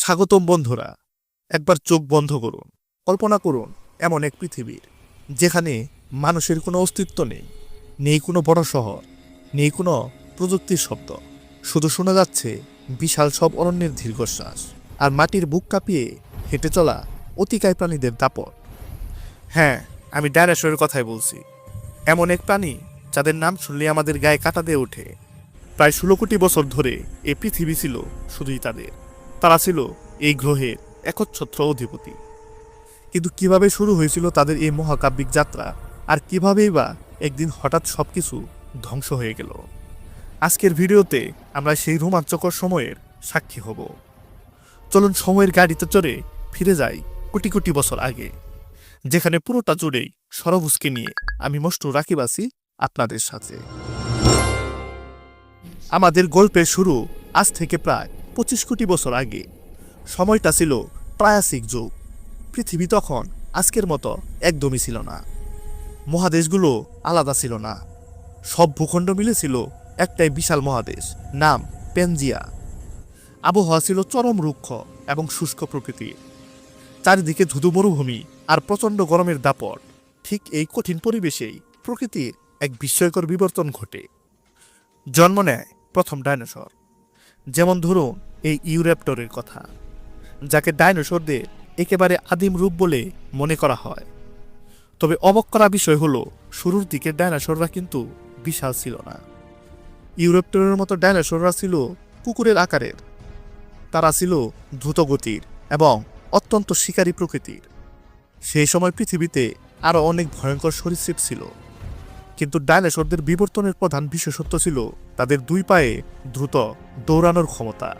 স্বাগতম বন্ধুরা, একবার চোখ বন্ধ করুন, কল্পনা করুন এমন এক পৃথিবীর, যেখানে মানুষের কোনো অস্তিত্ব নেই নেই কোনো বড় শহর, নেই কোনো প্রযুক্তির শব্দ। শুধু শোনা যাচ্ছে বিশাল সব অরণ্যের দীর্ঘশ্বাস আর মাটির বুক কাঁপিয়ে হেঁটে চলা অতিকায় প্রাণীদের দাপট। হ্যাঁ আমি ডাইনোসরের কথাই বলছি। এমন এক প্রাণী যাদের নাম শুনলে আমাদের গায়ে কাটা দিয়ে ওঠে। প্রায় ষোলো কোটি বছর ধরে এই পৃথিবী ছিল শুধুই তাদের। তারা ছিল এই গ্রহের একচ্ছত্র অধিপতি। কিন্তু কীভাবে শুরু হয়েছিল তাদের এই মহাকাব্যিক যাত্রা? আর কিভাবেই বা একদিন হঠাৎ সবকিছু ধ্বংস হয়ে গেল? আজকের ভিডিওতে আমরা সেই রোমাঞ্চকর সময়ের সাক্ষী হব। চলুন সময়ের গাড়িতে চড়ে ফিরে যাই কোটি কোটি বছর আগে, যেখানে পুরোটা জুড়েই সরভুজকে নিয়ে আমি মষ্ট রাখিবাসি আপনাদের সাথে। আমাদের গল্পের শুরু আজ থেকে প্রায় পঁচিশ কোটি বছর আগে। সময়টা ছিল প্রায়াসিক যুগ। পৃথিবী তখন আজকের মতো একদমই ছিল না। মহাদেশগুলো আলাদা ছিল না। সব ভূখণ্ড মিলেছিল একটাই বিশাল মহাদেশ, নাম পেনজিয়া। আবহাওয়া ছিল চরম রুক্ষ এবং শুষ্ক প্রকৃতির। চারিদিকে ধুধু মরুভূমি আর প্রচণ্ড গরমের দাপট। ঠিক এই কঠিন পরিবেশেই প্রকৃতির এক বিস্ময়কর বিবর্তন ঘটে। জন্ম নেয় প্রথম ডাইনোসর। যেমন ধরুন, এই ইউরেপ্টরের কথা, যাকে ডাইনোসরদের একেবারে আদিম রূপ বলে মনে করা হয়। তবে অবক করা বিষয় হলো, শুরুর দিকে ডাইনোসররা কিন্তু বিশাল ছিল না। ইউরেপ্টরের মতো ডাইনোসররা ছিল কুকুরের আকারের। তারা ছিল দ্রুতগতির এবং অত্যন্ত শিকারী প্রকৃতির। সেই সময় পৃথিবীতে আরও অনেক ভয়ঙ্কর সরীসৃপ ছিল। কিন্তু ডাইনোসরদের বিবর্তনের প্রধান বিশেষত্ব ছিল তাদের দুই পায়ে দ্রুত দৌড়ানোর ক্ষমতা।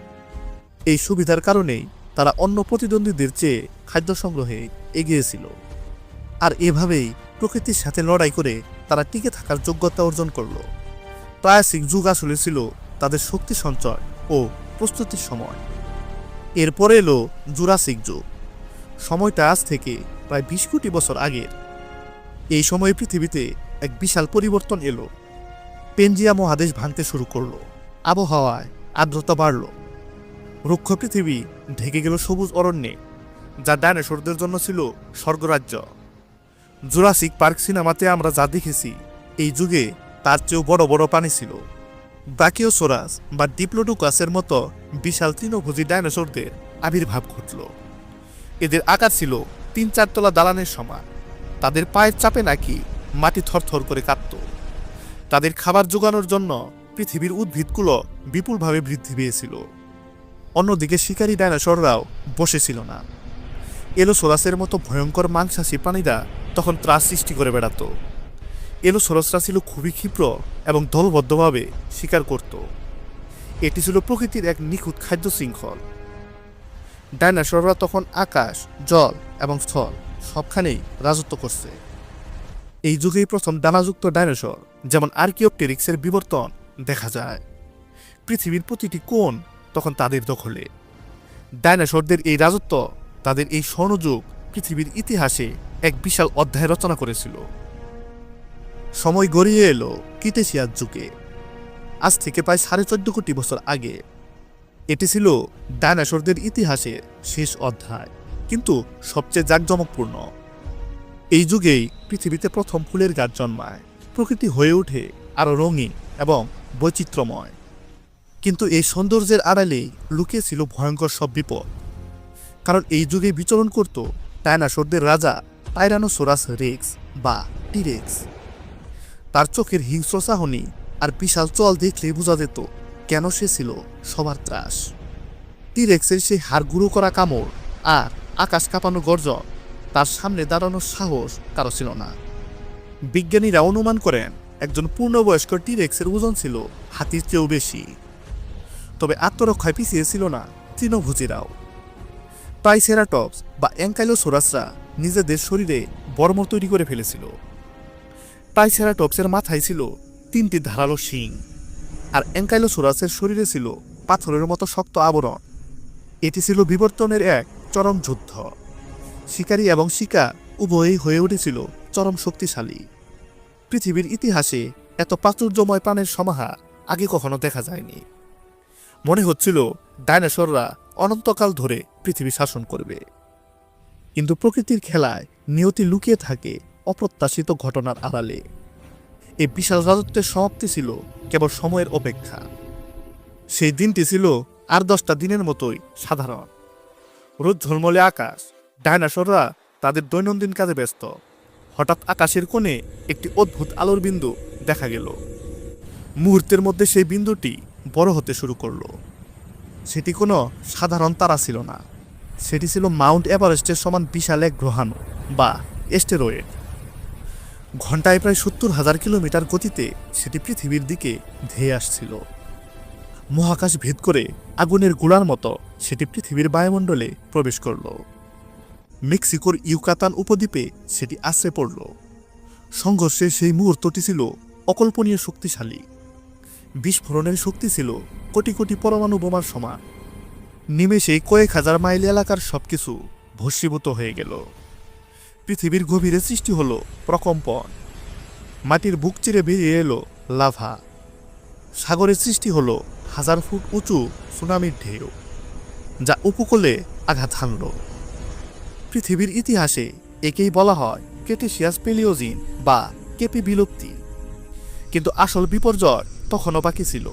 এই সুবিধার কারণেই তারা অন্য প্রতিদ্বন্দ্বীদের চেয়ে খাদ্য সংগ্রহে এগিয়েছিল আর এভাবেই প্রকৃতির সাথে লড়াই করে তারা টিকে থাকার যোগ্যতা অর্জন করল। প্রায়াসিক যুগ আসলে ছিল তাদের শক্তি সঞ্চয় ও প্রস্তুতির সময়। এরপরে এলো জুরাসিক যুগ। সময়টা আজ থেকে প্রায় বিশ কোটি বছর আগের। এই সময়ে পৃথিবীতে এক বিশাল পরিবর্তন এলো। পেনজিয়া মহাদেশ ভাঙতে শুরু করল। আবহাওয়ায় আর্দ্রতা বাড়ল। রুক্ষ পৃথিবী ঢেকে গেল সবুজ অরণ্যে, যা ডাইনোসরদের জন্য ছিল স্বর্গরাজ্য। জুরাসিক পার্ক সিনেমাতে আমরা যা দেখেছি, এই যুগে তার চেয়েও বড় বড় প্রাণী ছিল। ব্রাকিওসোরাস বা ডিপ্লোডুকাসের মতো বিশাল তৃণভোজী ডাইনোসরদের আবির্ভাব ঘটল। এদের আকার ছিল তিন চারতলা দালানের সমান। তাদের পায়ের চাপে নাকি মাটি থরথর করে কাঁপত তাদের খাবার জোগানোর জন্য পৃথিবীর উদ্ভিদগুলো বিপুলভাবে বৃদ্ধি পেয়েছিল। অন্যদিকে শিকারী ডাইনোসররাও বসেছিল না। এলোসোরাসের মতো ভয়ঙ্কর মাংসাশী প্রাণীরা তখন ত্রাস সৃষ্টি করে বেড়াতো। এলোসোরাসরা ছিল খুবই ক্ষিপ্র এবং দলবদ্ধভাবে শিকার করত। এটি ছিল প্রকৃতির এক নিখুঁত খাদ্য শৃঙ্খল। ডাইনোসররা তখন আকাশ, জল এবং স্থল সবখানেই রাজত্ব করছে। এই যুগেই প্রথম দানাযুক্ত ডাইনোসর, যেমন আর্কিওপটেরিক্সের বিবর্তন, দেখা যায়। পৃথিবীর প্রতিটি কোণ তখন তাদের দখলে। ডাইনোসরদের এই রাজত্ব, তাদের এই স্বর্ণযুগ পৃথিবীর ইতিহাসে এক বিশাল অধ্যায় রচনা করেছিল। সময় গড়িয়ে এলো কিটেশিয়ার যুগে। আজ থেকে প্রায় সাড়ে চোদ্দ কোটি বছর আগে। এটি ছিল ডাইনোসরদের ইতিহাসের শেষ অধ্যায়, কিন্তু সবচেয়ে জাঁকজমকপূর্ণ। এই যুগেই পৃথিবীতে প্রথম ফুলের গাছ জন্মায়। প্রকৃতি হয়ে ওঠে আরও রঙিন এবং বৈচিত্র্যময়। কিন্তু এই সৌন্দর্যের আড়ালেই লুকিয়ে ছিল ভয়ঙ্কর সব বিপদ। কারণ এই যুগে বিচরণ করত ডায়নাসোরদের রাজা টাইরানোসোরাস রেক্স বা টিরেক্স। তার চোখের হিংস্র চাহনি আর বিশাল চল দেখলে বোঝা যেত কেন সে ছিল সবার ত্রাস। টিরেক্সের সেই হাড় গুঁড়ো করা কামড় আর আকাশ কাঁপানো গর্জন তার সামনে দাঁড়ানোর সাহস কারও ছিল না। বিজ্ঞানীরা অনুমান করেন, একজন পূর্ণবয়স্ক টিরেক্সের ওজন ছিল হাতির চেয়েও বেশি। তবে আত্মরক্ষায় পিছিয়ে ছিল না তৃণভোজীরাও। ট্রাইসেরাটপস বা অ্যাঙ্কাইলোসোরাসরা নিজেদের শরীরে বর্ম তৈরি করে ফেলেছিল। ট্রাইসেরাটপসের মাথায় ছিল তিনটি ধারালো শিং আর অ্যাঙ্কাইলোসোরাসের শরীরে ছিল পাথরের মতো শক্ত আবরণ। এটি ছিল বিবর্তনের এক চরম যুদ্ধ। শিকারী এবং শিকার উভয়ই হয়ে উঠেছিল চরম শক্তিশালী। পৃথিবীর ইতিহাসে এত প্রাচুর্যময় প্রাণের সমাহার আগে কখনো দেখা যায়নি। মনে হচ্ছিল ডাইনোসররা অনন্তকাল ধরে পৃথিবী শাসন করবে। কিন্তু প্রকৃতির খেলায় নিয়তি লুকিয়ে থাকে অপ্রত্যাশিত ঘটনার আড়ালে। এই বিশাল রাজত্বের সমাপ্তি ছিল কেবল সময়ের অপেক্ষা। সেই দিনটি ছিল আর দশটা দিনের মতোই সাধারণ। রোদ ঝলমলে আকাশ ডাইনাসররা তাদের দৈনন্দিন কাজে ব্যস্ত। হঠাৎ আকাশের কোণে একটি অদ্ভুত আলোর বিন্দু দেখা গেল। মুহূর্তের মধ্যে সেই বিন্দুটি বড় হতে শুরু করল। সেটি কোনো সাধারণ তারা ছিল না। সেটি ছিল মাউন্ট এভারেস্টের সমান বিশাল এক গ্রহাণু বা এস্টেরয়েড। ঘন্টায় প্রায় সত্তর হাজার কিলোমিটার গতিতে সেটি পৃথিবীর দিকে ধেয়ে আসছিল। মহাকাশ ভেদ করে আগুনের গোড়ার মতো সেটি পৃথিবীর বায়ুমণ্ডলে প্রবেশ করল। মেক্সিকোর ইউকাতান উপদ্বীপে সেটি আশ্রে পড়ল। সংঘর্ষে সেই মুহূর্তটি ছিল অকল্পনীয় শক্তিশালী। বিস্ফোরণের শক্তি ছিল কোটি কোটি পরমাণু বোমার সমান। নিমেষেই কয়েক হাজার মাইল এলাকার সবকিছু ভস্মীভূত হয়ে গেল। পৃথিবীর গভীরে সৃষ্টি হল প্রকম্পন। মাটির বুক চিরে বেরিয়ে এলো লাভা। সাগরের সৃষ্টি হলো হাজার ফুট উঁচু সুনামির ঢেউ, যা উপকূলে আঘাত হানল। পৃথিবীর ইতিহাসে একেই বলা হয় কেটেশিয়াস পেলিওজিন বা কেপি বিলুপ্তি। কিন্তু আসল বিপর্যয় তখনও বাকি ছিল।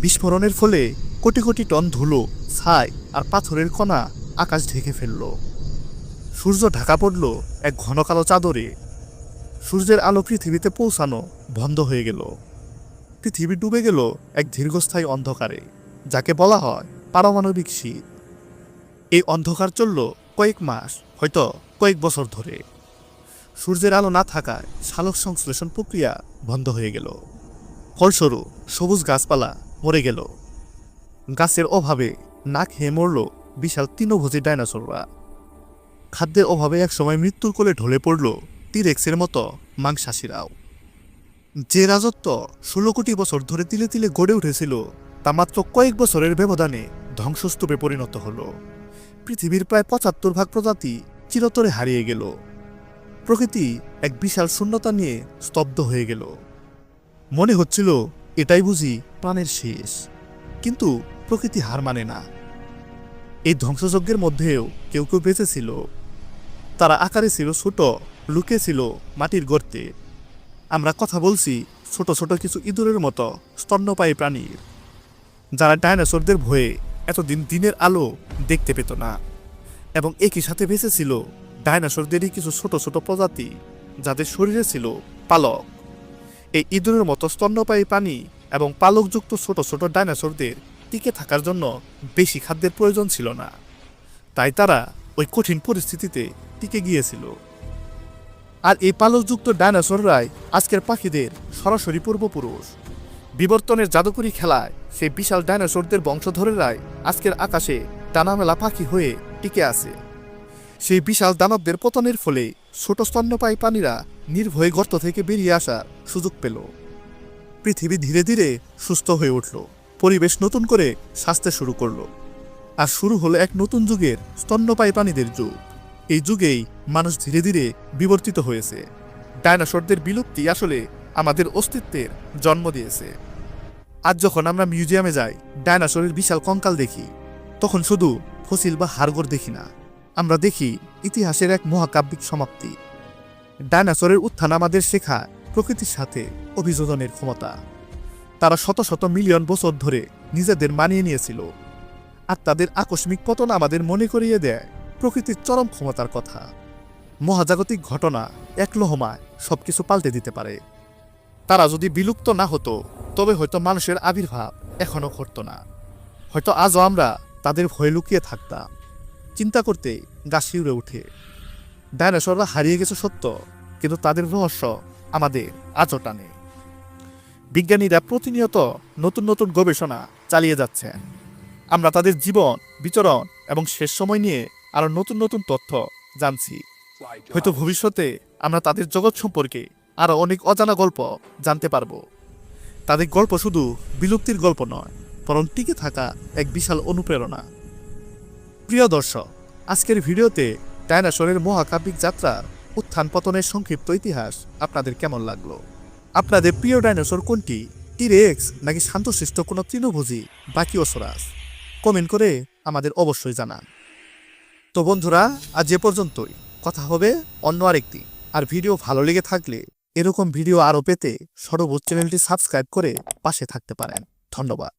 বিস্ফোরণের ফলে কোটি কোটি টন ধুলো, ছাই আর পাথরের কণা আকাশ ঢেকে ফেলল। সূর্য ঢাকা পড়ল এক ঘন কালো চাদরে। সূর্যের আলো পৃথিবীতে পৌঁছানো বন্ধ হয়ে গেল। পৃথিবী ডুবে গেল এক দীর্ঘস্থায়ী অন্ধকারে, যাকে বলা হয় পারমাণবিক শীত। এই অন্ধকার চলল কয়েক মাস, হয়তো কয়েক বছর ধরে। সূর্যের আলো না থাকায় সালোক সংশ্লেষণ প্রক্রিয়া বন্ধ হয়ে গেল। ফলস্বরূপ সবুজ গাছপালা মরে গেল। গাছের অভাবে না খেয়ে মরল বিশাল তৃণভোজী ডাইনোসররা। খাদ্যের অভাবে একসময় মৃত্যুর কোলে ঢলে পড়ল তিরেক্সের মতো মাংসাশীরাও। যে রাজত্ব ষোলো কোটি বছর ধরে তিলে তিলে গড়ে উঠেছিল, তা মাত্র কয়েক বছরের ব্যবধানে ধ্বংসস্তূপে পরিণত হলো। পৃথিবীর প্রায় পঁচাত্তর ভাগ প্রজাতি চিরতরে হারিয়ে গেল। প্রকৃতি এক বিশাল শূন্যতা নিয়ে স্তব্ধ হয়ে গেল। মনে হচ্ছিল, এটাই বুঝি প্রাণের শেষ। কিন্তু প্রকৃতি হার মানে না। এই ধ্বংসযজ্ঞের মধ্যেও কেউ কেউ বেঁচেছিল তারা আকারে ছিল ছোট, লুকে ছিল মাটির গর্তে। আমরা কথা বলছি ছোট ছোট কিছু ইঁদুরের মতো স্তন্যপায়ী প্রাণীর, যারা ডাইনোসরদের ভয়ে এতদিন দিনের আলো দেখতে পেত না। এবং একই সাথে বেঁচে ছিল ডাইনোসরদেরই কিছু ছোট ছোট প্রজাতি, যাদের শরীরে ছিল পালক। এই ইঁদুরের মতো স্তন্যপায়ী প্রাণী এবং পালকযুক্ত ছোট ছোট ডাইনোসরদের টিকে থাকার জন্য বেশি খাদ্যের প্রয়োজন ছিল না। তাই তারা ওই কঠিন পরিস্থিতিতে টিকে গিয়েছিল। আর এই পালকযুক্ত ডাইনোসররাই আজকের পাখিদের সরাসরি পূর্বপুরুষ। বিবর্তনের জাদুকরী খেলায় সেই বিশাল ডাইনোসরদের বংশধরেরাই আজকের আকাশে টানামেলা পাখি হয়ে টিকে আছে। সেই বিশাল দানবদের পতনের ফলে ছোট স্তন্যপায়ী প্রাণীরা নির্ভয়ে গর্ত থেকে বেরিয়ে আসার সুযোগ পেল। পৃথিবী ধীরে ধীরে সুস্থ হয়ে উঠল। পরিবেশ নতুন করে সাজতে শুরু করল। আর শুরু হলো এক নতুন যুগের স্তন্যপায়ী প্রাণীদের যুগ। এই যুগেই মানুষ ধীরে ধীরে বিবর্তিত হয়েছে। ডায়নোসরদের বিলুপ্তি আসলে আমাদের অস্তিত্বের জন্ম দিয়েছে। আজ যখন আমরা মিউজিয়ামে যাই ডায়নোসরের বিশাল কঙ্কাল দেখি, তখন শুধু ফসিল বা হাড়গোড় দেখি না। আমরা দেখি ইতিহাসের এক মহাকাব্যিক সমাপ্তি। ডায়নোসরের উত্থান আমাদের শেখায় প্রকৃতির সাথে অভিযোজনের ক্ষমতা। তারা শত শত মিলিয়ন বছর ধরে নিজেদের মানিয়ে নিয়েছিল। আর তাদের আকস্মিক পতন আমাদের মনে করিয়ে দেয় প্রকৃতির চরম ক্ষমতার কথা। মহাজাগতিক ঘটনা এক লহমায় সবকিছু পাল্টে দিতে পারে। তারা যদি বিলুপ্ত না হতো তবে হয়তো মানুষের আবির্ভাব এখনও ঘটতো না। হয়তো আজও আমরা তাদের ভয়ে লুকিয়ে থাকতাম। চিন্তা করতে গা শিউরে উঠে ডাইনোসররা হারিয়ে গেছে সত্য, কিন্তু তাদের রহস্য আমাদের আজও টানে। বিজ্ঞানীরা প্রতিনিয়ত নতুন নতুন গবেষণা চালিয়ে যাচ্ছেন। আমরা তাদের জীবন, বিচরণ এবং শেষ সময় নিয়ে আরও নতুন নতুন তথ্য জানছি। হয়তো ভবিষ্যতে আমরা তাদের জগৎ সম্পর্কে আরও অনেক অজানা গল্প জানতে পারব। তাদের গল্প শুধু বিলুপ্তির গল্প নয়, বরং টিকে থাকা এক বিশাল অনুপ্রেরণা। প্রিয় দর্শক, আজকের ভিডিওতে ডায়নাসরের মহাকাব্যিক যাত্রার উত্থান পতনের সংক্ষিপ্ত ইতিহাস আপনাদের কেমন লাগল? আপনাদের প্রিয় ডাইনোসর কোনটি? টিরেক্স নাকি শান্তশিষ্ট কোনো তৃণভোজী? বাকি ওসরাস কমেন্ট করে আমাদের অবশ্যই জানান। তো বন্ধুরা, আজ যে পর্যন্তই। কথা হবে অন্য আরেকটি। আর ভিডিও ভালো লেগে থাকলে এরকম ভিডিও আরও পেতে সর্বোচ্চ চ্যানেলটি সাবস্ক্রাইব করে পাশে থাকতে পারেন। ধন্যবাদ।